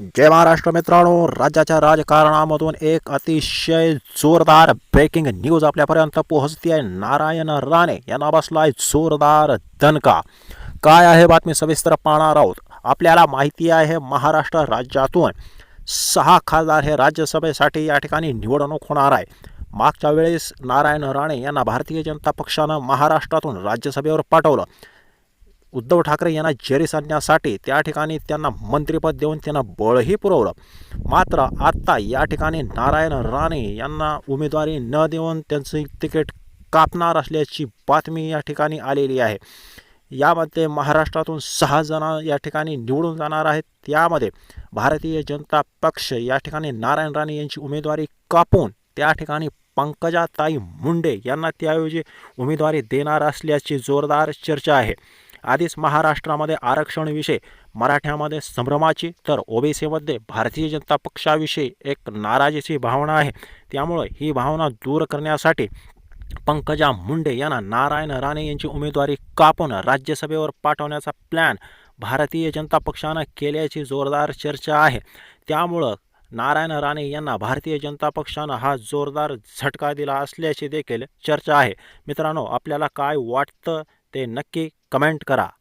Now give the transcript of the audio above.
जय महाराष्ट्र मित्रांनो राज्याच्या राजकारणामधून एक अतिशय जोरदार ब्रेकिंग न्यूज आपल्यापर्यंत पोहोचते आहे. नारायण राणे यांना बसलाय जोरदार दणका. काय आहे बातमी सविस्तर पाहणार आहोत. आपल्याला माहिती आहे महाराष्ट्र राज्यातून सहा खासदार हे राज्यसभेसाठी या ठिकाणी निवडणूक होणार आहे. मागच्या वेळेस नारायण राणे यांना भारतीय जनता पक्षानं महाराष्ट्रातून राज्यसभेवर पाठवलं. उद्धव ठाकरे यांना जेरीस आणण्यासाठी त्या ठिकाणी त्यांना मंत्रिपद देऊन त्यांना बळही पुरवलं. मात्र आत्ता या ठिकाणी नारायण राणे यांना उमेदवारी न देऊन त्यांचं तिकीट कापणार असल्याची बातमी या ठिकाणी आलेली आहे. यामध्ये महाराष्ट्रातून सहा जण या ठिकाणी निवडून जाणार आहेत. त्यामध्ये भारतीय जनता पक्ष या ठिकाणी नारायण राणे यांची उमेदवारी कापून त्या ठिकाणी पंकजाताई मुंडे यांना त्याऐवजी उमेदवारी देणार असल्याची जोरदार चर्चा आहे. आधीच महाराष्ट्रामध्ये आरक्षणविषयी मराठ्यामध्ये संभ्रमाची तर ओबीसीमध्ये भारतीय जनता पक्षाविषयी एक नाराजीची भावना आहे. त्यामुळे ही भावना दूर करण्यासाठी पंकजा मुंडे यांना नारायण राणे यांची उमेदवारी कापून राज्यसभेवर पाठवण्याचा प्लॅन भारतीय जनता पक्षानं केल्याची जोरदार चर्चा आहे. त्यामुळं नारायण राणे यांना भारतीय जनता पक्षानं हा जोरदार झटका दिला असल्याची देखील चर्चा आहे. मित्रांनो आपल्याला काय वाटतं ते नक्की कमेंट करा